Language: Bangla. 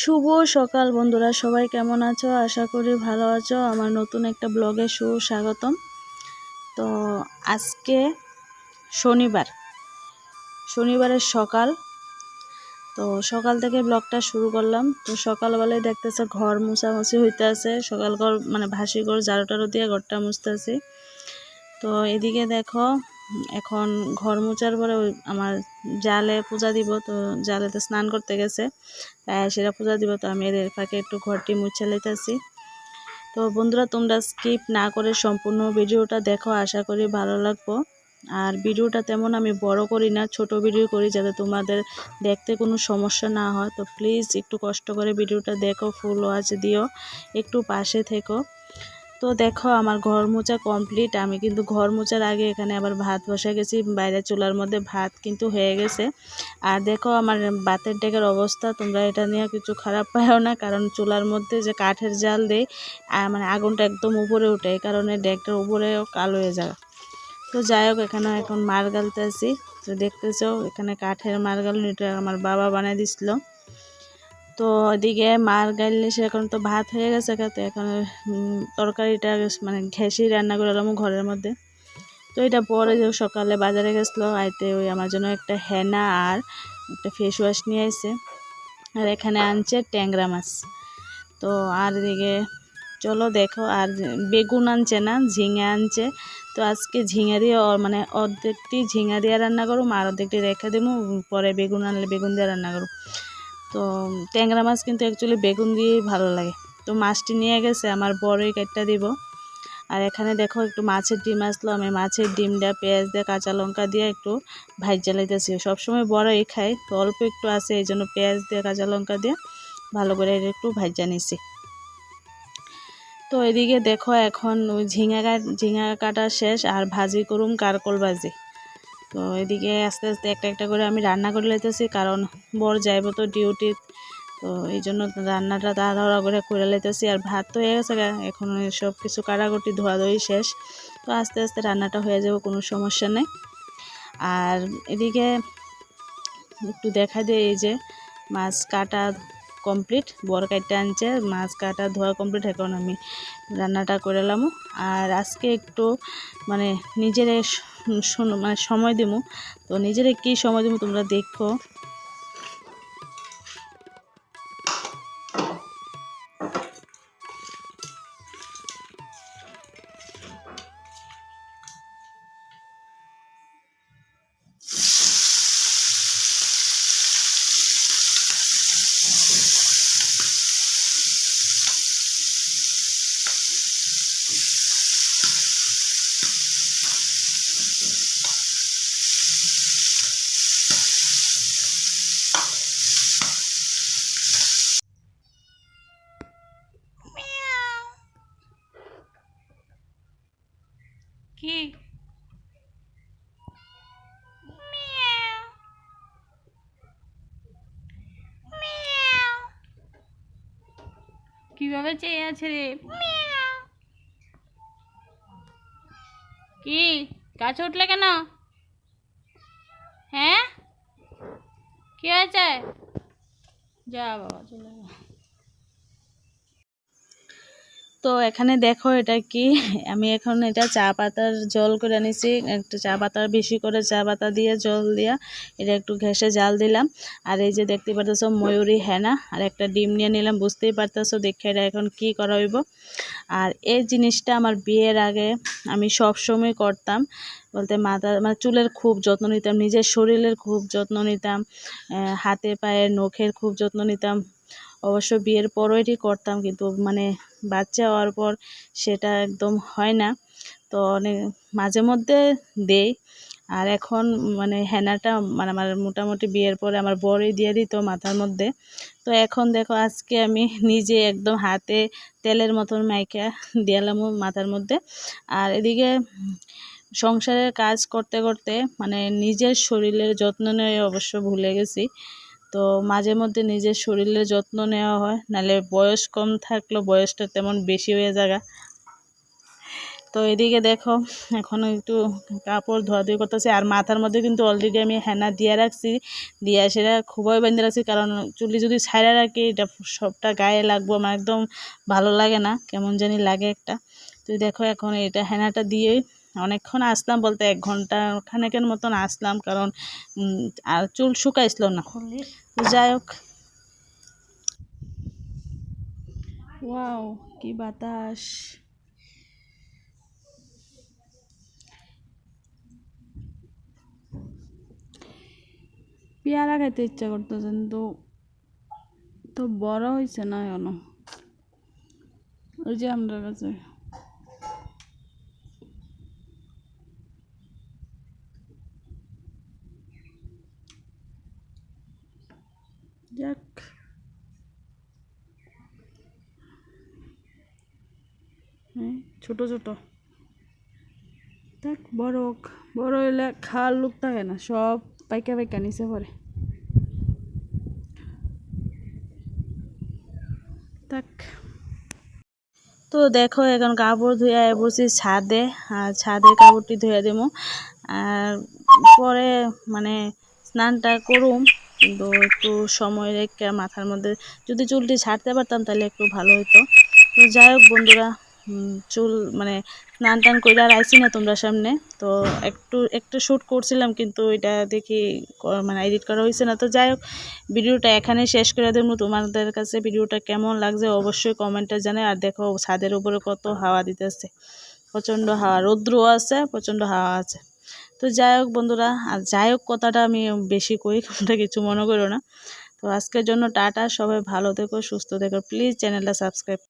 শুভ সকাল বন্ধুরা, সবাই কেমন আছো? আশা করি ভালো আছো। আমার নতুন একটা ব্লগে সুস্বাগতম। তো আজকে শনিবার। শনিবারের সকাল। তো সকাল থেকে ব্লগটা শুরু করলাম। তো সকালবেলায় দেখতেছে ঘর মুছামুছি হইতে আছে সকাল ঘর মানে ভাসি ঘর টাড়ু দিয়ে ঘরটা মুছতেছি। তো এদিকে দেখো এখন ঘর মোছার পরে ওই আমার জালে পূজা দিব, তো জালেতে স্নান করতে গেছে। তাই সেটা পূজা দিব, তো আমি এদের ফাঁকে একটু ঘরটি মুছে লাইতেছি। তো বন্ধুরা, তোমরা স্কিপ না করে সম্পূর্ণ ভিডিওটা দেখো, আশা করি ভালো লাগবো। আর ভিডিওটা তেমন আমি বড় করি না, ছোট ভিডিও করি, যাতে তোমাদের দেখতে কোনো সমস্যা না হয়। তো প্লিজ একটু কষ্ট করে ভিডিওটা দেখো ফুল ওয়াচ দিও, একটু পাশে থেকো। তো দেখো আমার ঘর মোছা কমপ্লিট। আমি কিন্তু ঘর মোছার আগে এখানে আবার ভাত বসে গেছি। বাইরে চুলার মধ্যে ভাত কিন্তু হয়ে গেছে। আর দেখো আমার বাতের ডেকের অবস্থা, তোমরা এটা নিয়ে কিছু খারাপ পাও না, কারণ চুলার মধ্যে যে কাঠের জাল দেয় মানে আগুনটা একদম উপরে উঠে এই কারণে ডেকটার উপরেও কালো হয়ে যায়। তো যাই হোক, এখানে এখন মার গালতে আছি। তো দেখতেছো, এখানে কাঠের মার গাল আমার বাবা বানিয়ে দিছিল। তো ওদিকে মার গাইলে সে এখন তো ভাত হয়ে গেছে তো এখন তরকারিটা মানে ঘেঁষি রান্না করে করলাম ঘরের মধ্যে। তো এটা পরে যে সকালে বাজারে গেছিল, আইতে ওই আমার জন্য একটা হেনা আর একটা ফেস ওয়াশ নিয়ে আসছে আর এখানে আনছে ট্যাংরা মাছ। তো আর এদিকে চলো দেখো, আর বেগুন আনছে না, ঝিঙে আনছে। তো আজকে ঝিঙে দিয়ে মানে অর্ধেকটি ঝিঙা দিয়ে রান্না করুম, আর অর্ধেকটি রেখে দেবো পরে বেগুন আনলে বেগুন দিয়ে রান্না করুম। তো ট্যাংরা মাছ কিন্তু অ্যাকচুয়ালি বেগুন দিয়েই ভালো লাগে। তো মাছটি নিয়ে গেছে, আমার বড়ই কাটটা দিব। আর এখানে দেখো একটু মাছের ডিম আসলো, আমি মাছের ডিমটা পেঁয়াজ দিয়ে, কাঁচা লঙ্কা দিয়ে একটু ভাই জ্বালাইতেছি। সবসময় বড়ই খাই, তো অল্প একটু আছে, এই জন্য পেঁয়াজ দিয়ে, কাঁচা লঙ্কা দিয়ে ভালো করে একটু ভাজা নিছি তো এদিকে দেখো এখন ঝিঙা ঝিঙা কাটা শেষ, আর ভাজি করুম কারকল ভাজি। তো এদিকে আস্তে আস্তে একটা একটা করে আমি রান্না করে লাইতেছি, কারণ বর যাইব তো ডিউটি তো এই জন্য রান্নাটা তাড়াহুড়া করে করে লাইতেছি। আর ভাত তো হয়ে গেছে এখন সব কিছু কাটাকুটি, ধোয়াধুয়ি শেষ। তো আস্তে আস্তে রান্নাটা হয়ে যাবে, কোনো সমস্যা নেই। আর এদিকে একটু দেখা দেয় এই যে মাছ কাটা কমপ্লিট বর কাটতে আনছে, মাছ কাটা ধোয়া কমপ্লিট এখন আমি রান্নাটা করে এলাম আর আজকে একটু মানে নিজের মানে সময় দিব তো নিজের কী সময় দিব তোমরা দেখো। কীভাবে চেয়ে আছে রে। কি? গাছ উঠলে কেন? হ্যাঁ? কি হয়েছে? যা বাবা চলে যা। তো এখানে দেখো এটা কি? আমি এখন এটা চা পাতার জল করে নিছি একটু চা পাতার বেশি করে চা পাতা দিয়ে, জল দিয়া এটা একটু ঘেসে জাল দিলাম। আর এই যে দেখতে পারতেছো ময়ূরী হেনা, আর একটা ডিম নিয়ে নিলাম, বুঝতেই পারতেছো দেখে এটা এখন কি করা হইব। আর এই জিনিসটা আমার বিয়ের আগে আমি সব সময় করতাম। বলতে মাথা মানে চুলের খুব যত্ন নিতাম, নিজের শরীরের খুব যত্ন নিতাম হাতে পায়ের নখের খুব যত্ন নিতাম। অবশ্য বিয়ের পরও এটি করতাম কিন্তু মানে বাচ্চা হওয়ার পর সেটা একদম হয় না। তো অনেক মাঝে মধ্যে দেই। আর এখন মানে হেনাটা মানে আমার মোটামুটি বিয়ের পরে আমার বরই দিয়ে দিত মাথার মধ্যে। তো এখন দেখো আজকে আমি নিজে একদম হাতে তেলের মতন মাইকা দিয়ালাম মাথার মধ্যে। আর এদিকে সংসারের কাজ করতে করতে মানে নিজের শরীরের যত্ন নেওয়া অবশ্য ভুলে গেছি। তো মাঝে মধ্যে নিজের শরীরের যত্ন নেওয়া হয় নাহলে বয়স কম থাকলেও বয়সটা তেমন বেশি হয়ে যাগা তো এদিকে দেখো, এখন একটু কাপড় ধোয়াধুয়ি করতেছি, আর মাথার মধ্যে কিন্তু অলরেডি আমি হেনা দিয়ে রাখছি, দিয়ে সেটা খুবই বেঁধে রাখছি, কারণ চুলি যদি ছাইড়া রাখি, এটা সবটা গায়ে লাগবো, আমার একদম ভালো লাগে না, কেমন জানি লাগে একটা। তো দেখো এখন এটা হেনাটা দিয়ে অনেকক্ষণ আসলাম বলতে এক ঘণ্টা খানেকের মতন আসলাম কারণ আর চুল শুকাইছিল না। যাই হোক। ওয়াও, কি বাতাস। পেয়ারা খাইতে ইচ্ছা করতেছে কিন্তু তো বড় হয়েছে না এখনও? ওই যে আমরা কাছে। যাক হ্যাঁ ছোট ছোট। দেখ, বড় বড় হইলে খাওয়ার লোক থাকে না, সব পাইকা পাইকা নিচে পড়ে। থাক তো দেখো, এখন কাপড় ধুয়ে বসি ছাদে, আর ছাদে কাপড়টি ধুয়ে দেবো আর পরে মানে স্নানটা করুম। কিন্তু একটু সময় রেখে মাথার মধ্যে যদি চুলটি ছাড়তে পারতাম তাহলে একটু ভালো হতো তো যাই হোক বন্ধুরা চুল মানে স্নান টান করে আর আইসি না তোমরা সামনে। তো একটু একটু শ্যুট করছিলাম কিন্তু এটা দেখি মানে এডিট করা হয়েছে না। তো যাই হোক, ভিডিওটা এখানে শেষ করে দেবো। তোমাদের কাছে ভিডিওটা কেমন লাগছে অবশ্যই কমেন্টে জানাই। আর দেখো ছাদের উপরে কত হাওয়া দিতেছে। প্রচণ্ড হাওয়া, রৌদ্রও আছে, প্রচণ্ড হাওয়া আছে। তো যাই হোক বন্ধুরা, আর যাই হোক কথাটা আমি বেশি কই তোমরা কিছু মনে করো না। তো আজকের জন্য টাটা, সবাই ভালো থেকো, সুস্থ থেকো। প্লিজ চ্যানেলটা সাবস্ক্রাইব